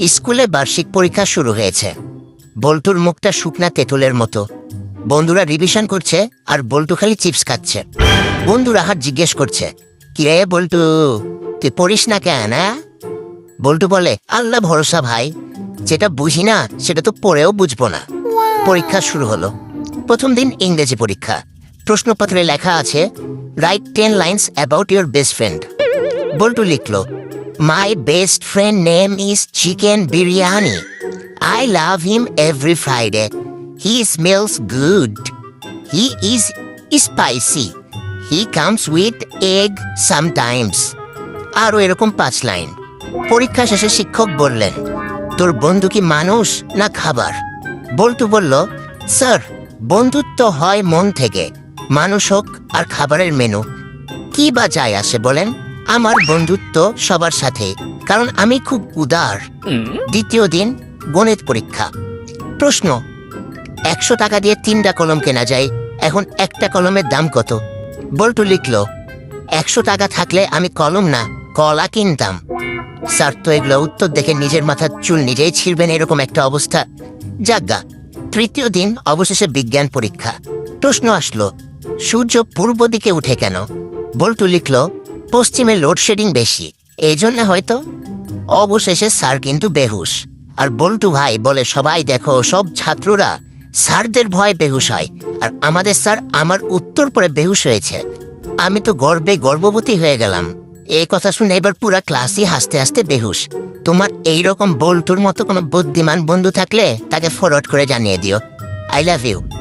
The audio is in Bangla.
স্কুলে বার্ষিক পরীক্ষা শুরু হয়েছে। বল্টুর মুখটা শুকনা তেঁতুলের মতো। বন্ধুরা রিভিশন করছে আর বল্টু খালি চিপস খাচ্ছে। বন্ধুরা হাত জিজ্ঞেস করছে কিরে বল্টু, তুই পড়িস না কেন হ্যাঁ?" বল্টু বলে, আল্লাহ ভরসা ভাই, যেটা বুঝি না, সেটা তো পড়েও বুঝব না। পরীক্ষা শুরু হলো। প্রথম দিন ইংরেজি পরীক্ষা। প্রশ্নপত্রে লেখা আছে write ten lines about your best friend Boltu লিখলো my best friend name is chicken biryani I love him every Friday he smells good he is spicy he comes with egg sometimes আরও এরকম পাঁচ লাইন। পরীক্ষা শেষে শিক্ষক বললেন, তোর বন্ধু কি মানুষ না খাবার? বল্টু বলল, স্যার, বন্ধুত্ব হয় মন থেকে। মানুষ হোক আর খাবারের মেনু। কি বা যায় আসে বলেন? আমার বন্ধুত্ব সবার সাথে কারণ আমি খুব উদার। দ্বিতীয় দিন গণিত পরীক্ষা। প্রশ্ন একশো টাকা দিয়ে তিনটা কলম কেনা যায় এখন একটা কলমের দাম কত? বল্টু লিখল একশো টাকা থাকলে আমি কলম না কলা কিনতাম। স্যার তো এগুলো উত্তর দেখে নিজের মাথার চুল নিজেই ছিঁড়বেন এরকম একটা অবস্থা। যাজ্ঞা তৃতীয় দিন অবশেষে বিজ্ঞান পরীক্ষা। প্রশ্ন আসলো সূর্য পূর্ব দিকে উঠে কেন? বল্টু লিখল পশ্চিমে লোডশেডিং বেশি। এই জন্য হয়তো অবশেষে স্যার কিন্তু বেহুশ। আর বল্টু ভাই বলে, সবাই দেখো, সব ছাত্ররা স্যারদের ভয় বেহুশ হয়। আর আমাদের স্যার আমার উত্তর পরে বেহুশ হয়েছে। আমি তো গর্বে গর্ভবতী হয়ে গেলাম। এই কথা শুনে এবার পুরা ক্লাসই হাসতে হাসতে বেহুশ। তোমার এই রকম বল্টুর মতো কোনো বুদ্ধিমান বন্ধু থাকলে তাকে ফরওয়ার্ড করে জানিয়ে দিও। I love you